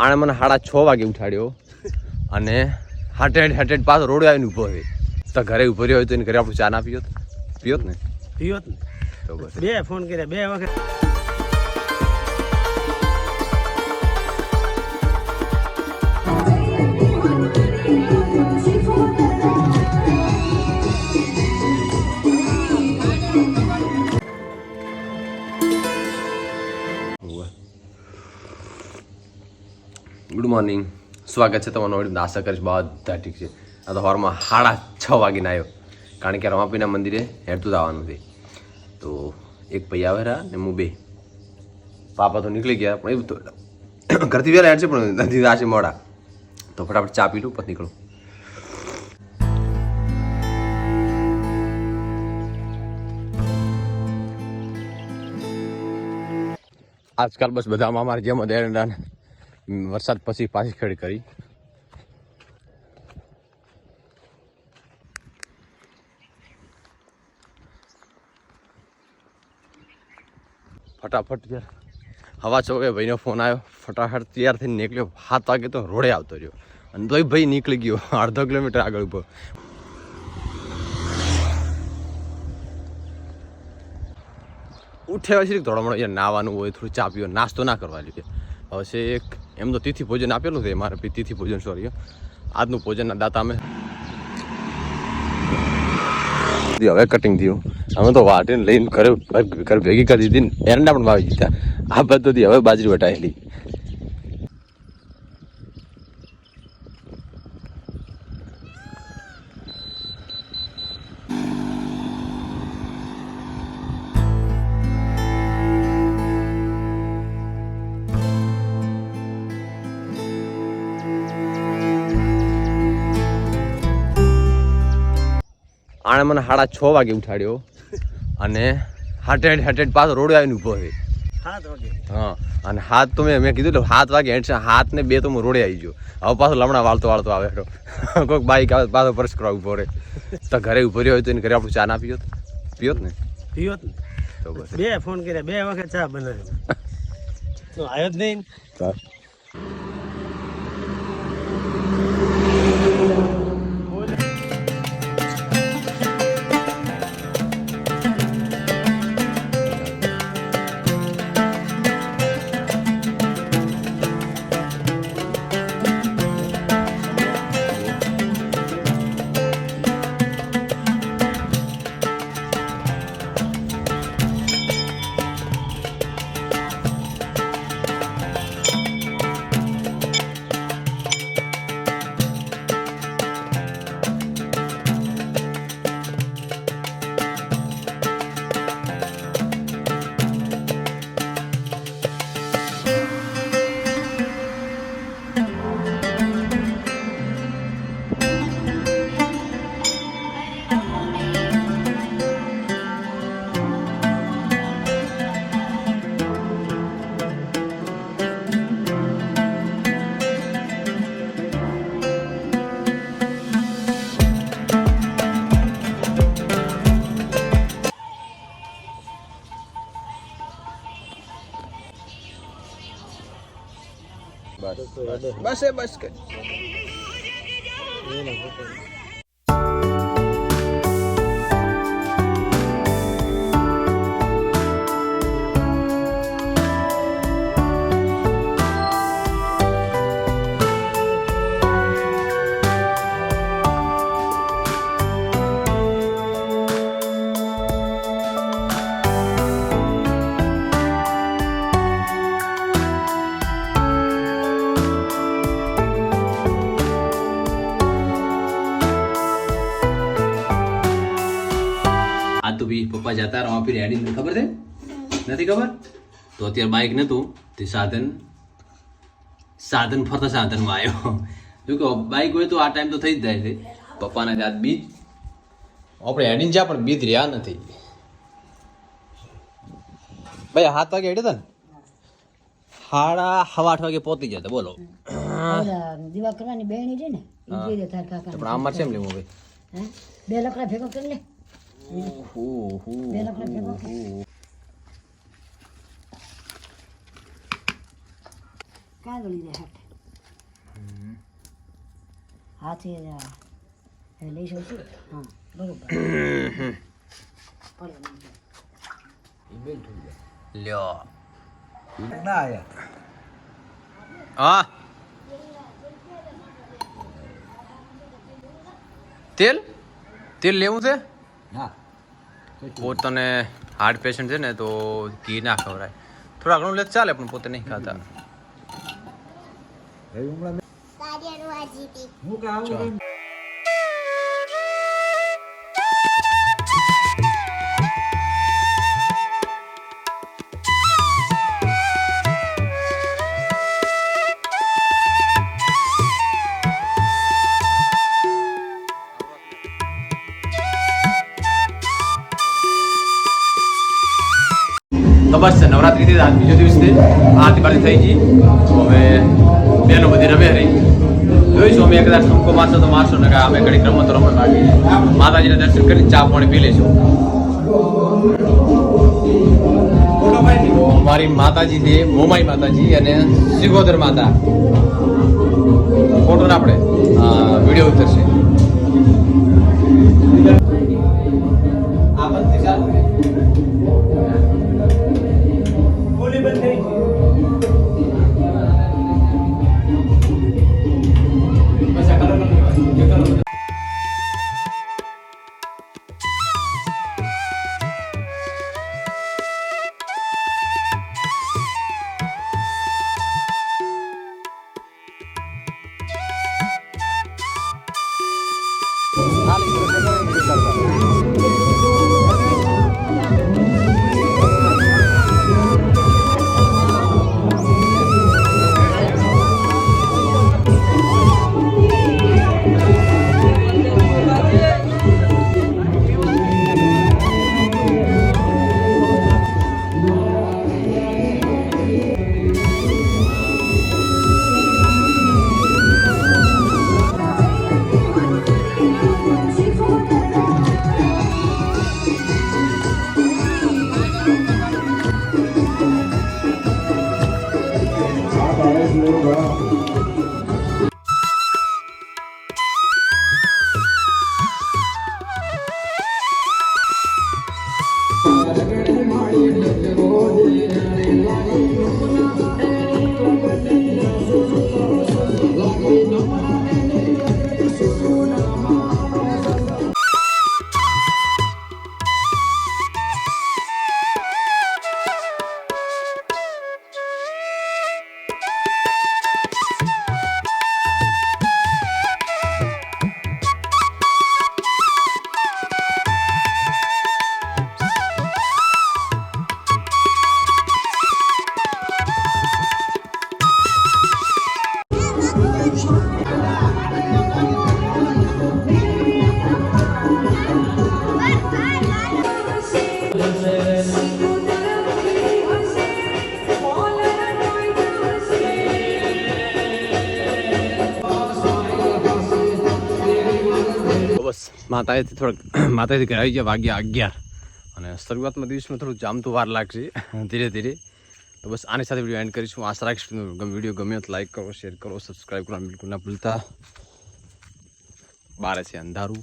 આણે મને સાડા છ વાગે ઉઠાડ્યો અને હાટેડ હાટેડ પાછો રોડે આવીને ઊભો હોય તો ઘરે ઊભો રહ્યો હોય તો એને ઘરે આપણું ચા ના પીયો પીયો ને? પીવત ને. બે ફોન કર્યા બે વખત. સ્વાગત છે તમારું નવી આશા કરીશ બધા ઠીક છે. આ તો હોરમાં સાડા છ વાગીને આવ્યો. કારણ કે રમાપીના મંદિરે હેરતું આવવાનું છે. તો એક ભાઈ આવે રહ્યા ને હું બે પાપા તો નીકળી ગયા, પણ એવું તો ઘરથી વહેલા હેડ છે પણ નથી છે મોડા. તો ફટાફટ ચા પી લઉં પછી નીકળું. આજકાલ બસ બધામાં અમારે જેમ દેરંડાને વરસાદ પછી પાછી ખેડ કરી. ફટાફટ યાર. હવા ચોકે ભાઈનો ફોન આવ્યો? ફટાફટ તૈયાર થઈને નીકળ્યો. સાત વાગે તો રોડે આવતો રહ્યો. અને તોય ભાઈ નીકળી ગયો. અડધો કિલોમીટર આગળ ઊભો ઉઠ્યા પછી થોડો ઘણો યાર નાવાનું હોય, થોડું ચા પીવો નાસ્તો ના કરવા લીધે હવે એક એમ તો તિથિ ભોજન આપેલું છે મારે તિથિ ભોજન સોરી આજનું ભોજનના દાતા અમે. હવે કટિંગ થયું. અમે તો વાટીને લઈને ઘરે ઘરે ભેગી કરી દીધી એરંડા પણ વાવી દીધા. આ પદ્ધતિ હવે બાજરી વટાયેલી. આણે મને સાડા છ વાગે ઉઠાડ્યો અને હાટેડ હાટેડ પાછો રોડે આવીને ઊભો છે હા અને હાથ તો મેં મેં કીધું તો સાત વાગે હેઠ હાથ ને બે તો હું રોડે આવી ગયો. હવે પાછો લમણા વાળતો વાળતો આવે હેઠો કોઈક બાઈક આવે પાછો પરસ કરવા ઊભો રહે. તો ઘરે ઊભો રહ્યો હોય તો એને ઘરે આપણું ચા ના પીયો પીયો ને? પીયો ને. તો બસ. બે ફોન કર્યા. બે વખત ચા બનાવ્યો તો આવ્યો જ નહીં બસ બસ કર જતા રહો ફિર હેડી ખબર છે? નથી ખબર? તો અત્યારે બાઇક નહોતું તે સાધન સાધન ફરતા સાધનમાં આવ્યો. જો કે બાઇક હોય તો આ ટાઈમ તો થઈ જ જાય છે. પપ્પાના જાત બીજ. આપણે હેડીને જ્યાં પણ બીજ રહ્યા નથી. ભાઈ હાથ વાગે હેડ્યો હતા ને? સાડા હવા આઠ વાગે પહોંચી જતા બોલો. દીવા કરવાની બેણી છે ને ઈ જે રે તાર કાકા પણ આમાં છે એમ લેવું ભાઈ બે લકડા ભેગો કરી લે. હો, કાગળી રે હાથ હાથે હા બરોબર લ્યો હા તેલ? તેલ લેવું છે? ના. પોતાને હાર્ટ પેશન્ટ છે ને તો ઘી ના ખવડાય થોડા ઘણું લે ચાલે પણ પોતે નહીં ખાતા. હું બસ નવરાત્રી આજ બીજો દિવસ છે. આરતી બારતી થઈ ગઈ. તો હવે બેનો બધી રમે રહી જોઈશું અમે કદાચ ટૂંકો મારશો તો મારશો ને અમે ઘડી રમતો રમત બાકી માતાજીના દર્શન કરી ચા પાણી પી લઈશું મારી માતાજી છે, મોમાઈ માતાજી અને સિગોદર માતા. ફોટો ના આપણે વીડિયો ઉતરશે. તો બસ માતાએથી થોડાક માતાએથી ઘરે આવી ગયા, વાગ્યા અગિયાર. અને શરૂઆતમાં દિવસમાં થોડું જામતું વાર લાગશે. ધીરે ધીરે. તો બસ આની સાથે વીડિયો એન્ડ કરીશું. આશા રાખીશ વીડિયો ગમ્યો તો લાઈક કરો શેર કરો સબસ્ક્રાઈબ કરવાનું બિલકુલ ના ભૂલતા. બારે છે અંધારું.